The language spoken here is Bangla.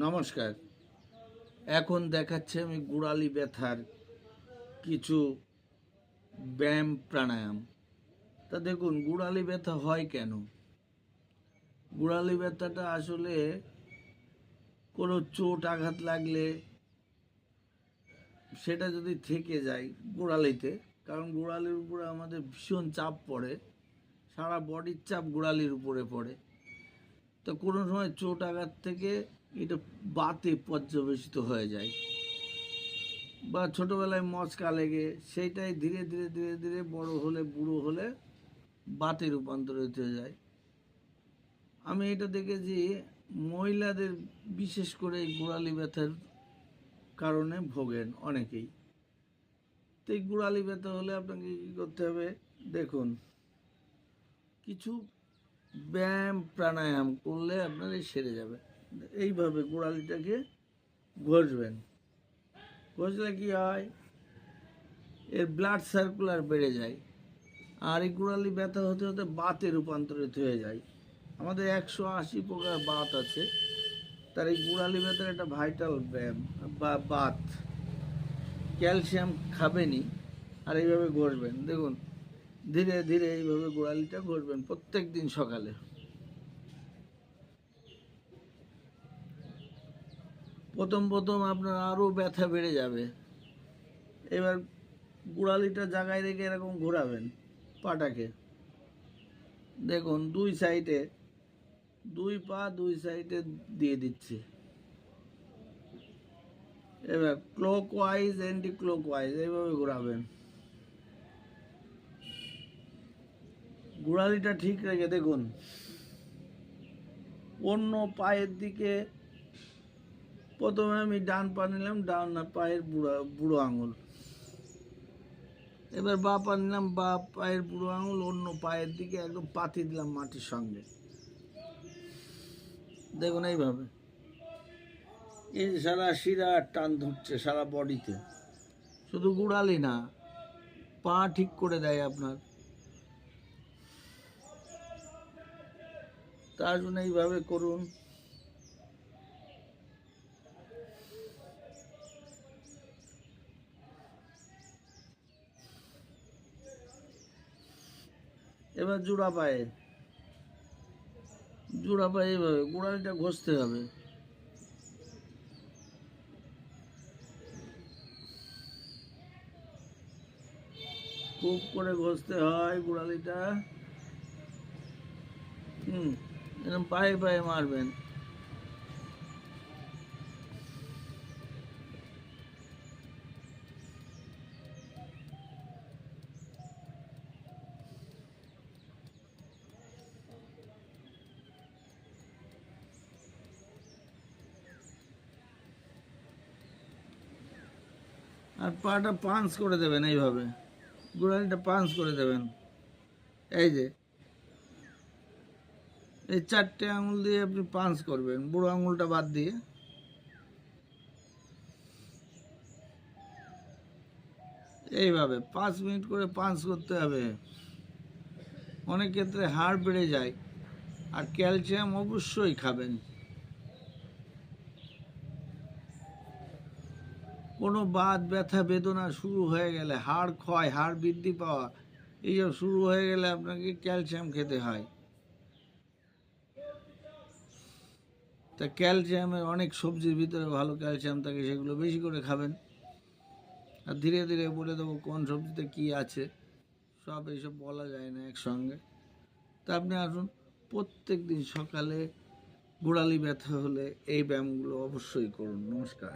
নমস্কার। এখন দেখাচ্ছে আমি গুড়ালি ব্যথার কিছু ব্যায়াম প্রাণায়াম। তা দেখুন, গুড়ালি ব্যথা হয় কেন? গুড়ালি ব্যথাটা আসলে কোনো চোট আঘাত লাগলে সেটা যদি থেকে যায় গোড়ালিতে, কারণ গোড়ালির উপরে আমাদের ভীষণ চাপ পড়ে, সারা বডির চাপ গোড়ালির উপরে পড়ে। তো কোনো সময় চোট আঘাত থেকে এটা বাতে পর্যবেসিত হয়ে যায়। বা ছোটোবেলায় মচকা লেগে, সেইটাই ধীরে ধীরে ধীরে ধীরে বড় হলে, বুড়ো হলে বাতে রূপান্তরিত হয়ে যায়। আমি এটা দেখেছি মহিলাদের বিশেষ করে এই গোড়ালি ব্যথার কারণে ভোগেন অনেকেই। তো এই গোড়ালি ব্যথা হলে আপনাকে কী করতে হবে? দেখুন, কিছু ব্যায়াম প্রাণায়াম করলে আপনার এই সেরে যাবে। এইভাবে গোড়ালিটাকে ঘষবেন। ঘষলে কি হয়? এর ব্লাড সার্কুলার বেড়ে যায় আর এই গোড়ালি ব্যথা হতে হতে বাতে রূপান্তরিত হয়ে যায়। আমাদের একশো আশি প্রকার বাত আছে। তার এই গোড়ালি ব্যথার একটা ভাইটাল ব্যায়াম বা বাত। ক্যালসিয়াম খাবেনই আর এইভাবে ঘষবেন। দেখুন, ধীরে ধীরে এইভাবে গোড়ালিটা ঘষবেন প্রত্যেক দিন সকালে। প্রথম প্রথম আপনার আরও ব্যথা বেড়ে যাবে। এবার গোড়ালিটা জায়গায় রেখে এরকম ঘোরাবেন পাটাকে। দেখুন, দুই সাইডে, দুই পা দুই সাইডে দিয়ে দিচ্ছি। এবার clockwise anticlockwise এইভাবে ঘোরাবেন। গোড়ালিটা ঠিক রেখে দেখুন, অন্য পায়ের দিকে প্রথমে আমি ডান পা নিলাম, ডান পায়ের বুড়া, বুড়ো আঙুল। এবার বা পা নিলাম, বা পায়ের বুড়ো আঙুল, অন্য পায়ের দিকে একদম পাতি দিলাম মাটির সঙ্গে। দেখুন এইভাবে। এই যে সারা শিরা টান ধরছে সারা বডিতে। শুধু গুড়ালি না, পা ঠিক করে দেয় আপনার। তার জন্য এইভাবে করুন। এবার জোড়া পায়ে। জোড়া পায়ে এইভাবে, গোড়ালিটা ঘষতে হবে। খুব করে ঘষতে হয় গোড়ালিটা। হুম এরকম পায়ে পায়ে মারবেন। আর পাটা পাঞ্চ করে দেবেন এইভাবে। গোড়ালিটা পাঞ্চ করে দেবেন। এই যে। এই চারটে আঙুল দিয়ে আপনি পাঞ্চ করবেন। বুড়ো আঙুলটা বাদ দিয়ে। এইভাবে পাঁচ মিনিট করে পাঞ্চ করতে হবে। অনেক ক্ষেত্রে হাড় বেড়ে যায়। আর ক্যালসিয়াম অবশ্যই খাবেন। কোনো বাত, ব্যথা, বেদনা শুরু হয়ে গেলে হাড় ক্ষয়, হাড় বৃদ্ধি পাওয়া, এইসব শুরু হয়ে গেলে আপনাকে ক্যালসিয়াম খেতে হয়। তা ক্যালসিয়ামের অনেক সবজির ভিতরে ভালো ক্যালসিয়াম থাকে, সেগুলো বেশি করে খাবেন। আর ধীরে ধীরে বলে দেবো কোন সবজিতে কি আছে, সব এইসব বলা যায় না একসঙ্গে। তা আপনি আসুন, প্রত্যেক দিন সকালে গোড়ালি ব্যথা হলে এই ব্যায়ামগুলো অবশ্যই করুন। নমস্কার।